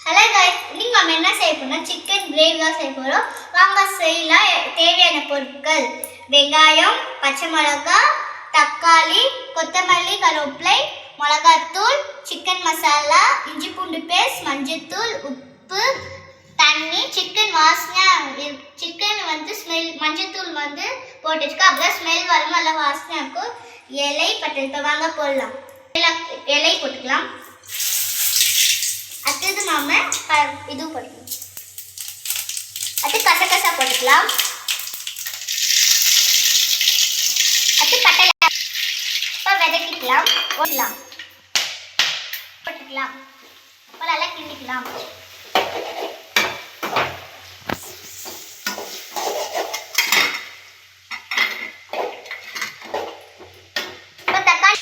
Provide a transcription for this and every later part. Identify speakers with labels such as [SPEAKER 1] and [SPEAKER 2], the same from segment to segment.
[SPEAKER 1] Hello guys இன்னைக்கு நம்ம என்ன செய்ய போகிறோம் சிக்கன் கிரேவி தான் செய்ய போகிறோம் வாங்க செய்யலாம். தேவையான பொருட்கள். வெங்காயம் பச்சை மிளகாய் தக்காளி கொத்தமல்லி கருவேப்பிலை மிளகாத்தூள் சிக்கன் மசாலா இஞ்சி பூண்டு பேஸ்ட் மஞ்சத்தூள் உப்பு தண்ணி சிக்கன் வாசனை சிக்கன் வந்து ஸ்மெல் மஞ்சள்தூள் வந்து போட்டு வச்சுக்கோ ஸ்மெல் வரும். நல்லா வாசனையாக இருக்கும். இலை பட்டை இப்போ வாங்க போடலாம். இலை- இலை போட்டுக்கலாம் அடுத்தது நாம ப- இது போட்டுக்கலாம் அடுத்து கசகசா போட்டுக்கலாம் அடுத்து பட்டை இப்போ விதக்கிக்கலாம் போடலாம் போட்டுக்கலாம். இப்போ நல்லா கிண்டிக்கலாம் இப்போ தக்காளி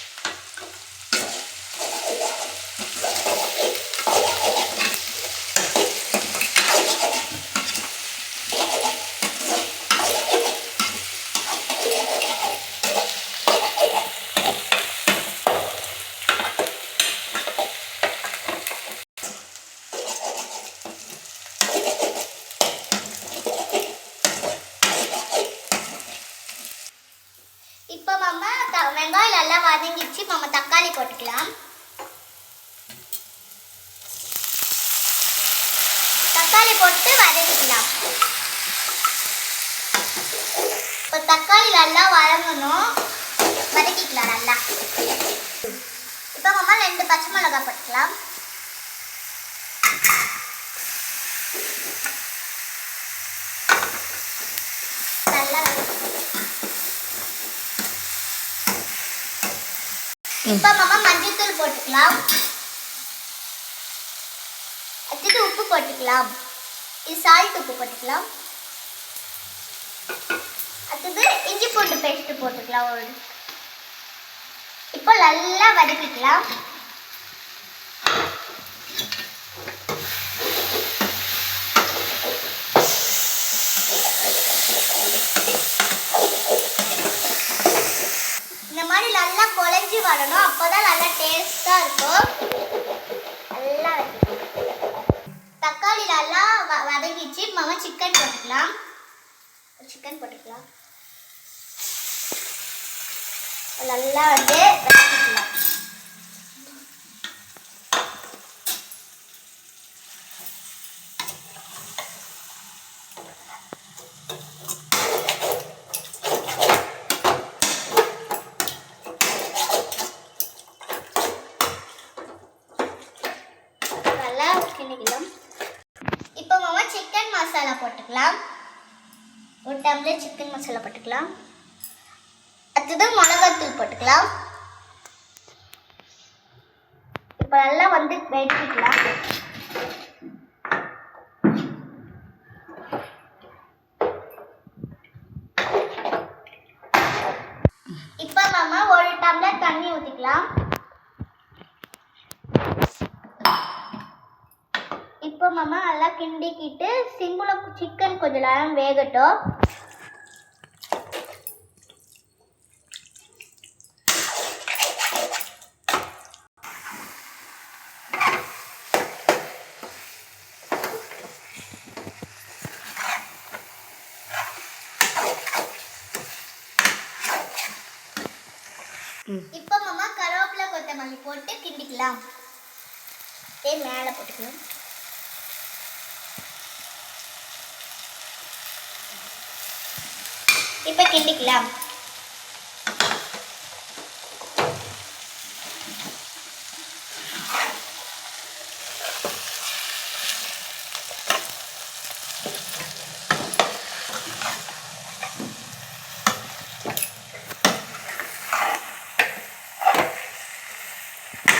[SPEAKER 1] இப்போ நம்ம த- வெங்காயம் நல்லா வதங்கிச்சு நம்ம தக்காளி போட்டுக்கலாம். தக்காளி போட்டு வதக்கிக்கலாம். இப்போ தக்காளி நல்லா வதங்கணும். வதக்கிக்கலாம் நல்லா. இப்போ நம்ம ரெண்டு பச்சை மிளகாய் போட்டுக்கலாம் நல்லா வதக்கிக்கலாம். இப்போ மாமா மஞ்சள்தூள் போட்டுக்கலாம். அடுத்தது உப்பு போட்டுக்கலாம். இது சால்ட் உப்பு போட்டுக்கலாம். அடுத்தது இஞ்சி பூண்டு பேஸ்ட் போட்டுக்கலாம் ஒரு இப்போ நல்லா வதக்கிக்கலாம். குழஞ்சி வரணும் அப்போதான் நல்லா டேஸ்ட்டாக இருக்கும். நல்லா தக்காளி நல்லா வ வதங்கிச்சு. மாமா சிக்கன் போட்டுக்கலாம். சிக்கன் போட்டுக்கலாம். நல்லா வந்து வதக்கிக்கலாம் நல்லா கிண்டிக்கலாம் இப்போ மாமா சிக்கன் மசாலா போட்டுக்கலாம் ஒரு டம்ளர் சிக்கன் மசாலா போட்டுக்கலாம். அடுத்தது மிளகாத்தூள் போட்டுக்கலாம். இப்போ நல்லா வந்து வெட்டிக்கலாம் இப்போ மாமா ஒரு டம்ளர் தண்ணி ஊற்றிக்கலாம் இப்போ மாமா நல்லா கிண்டிக்கிட்டு சிம்மில் சிக்கன் கொஞ்சம் நேரம் வேகட்டும். இப்போ மாமா கருவேப்பிலை கொத்தமல்லி போட்டு கிண்டிக்கலாம். அப்படியே மேலே போட்டுக்கலாம் இப்போ கிண்டிக்கலாம்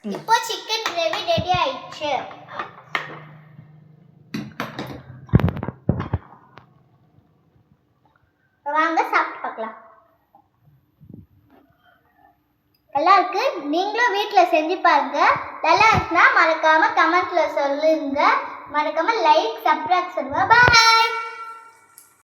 [SPEAKER 1] இப்போ சிக்கன் கிரேவி ரெடி ஆயிடுச்சு வாங்க சாப்பிட்டு பார்க்கலாம். நல்லா இருக்கு நீங்களும் வீட்டில் செஞ்சு பாருங்க. நல்லா இருக்குன்னா மறக்காம கமெண்ட்ல சொல்லுங்க. மறக்காம லைக் சப்ஸ்கிரைப் சொல்லுங்க. பாய்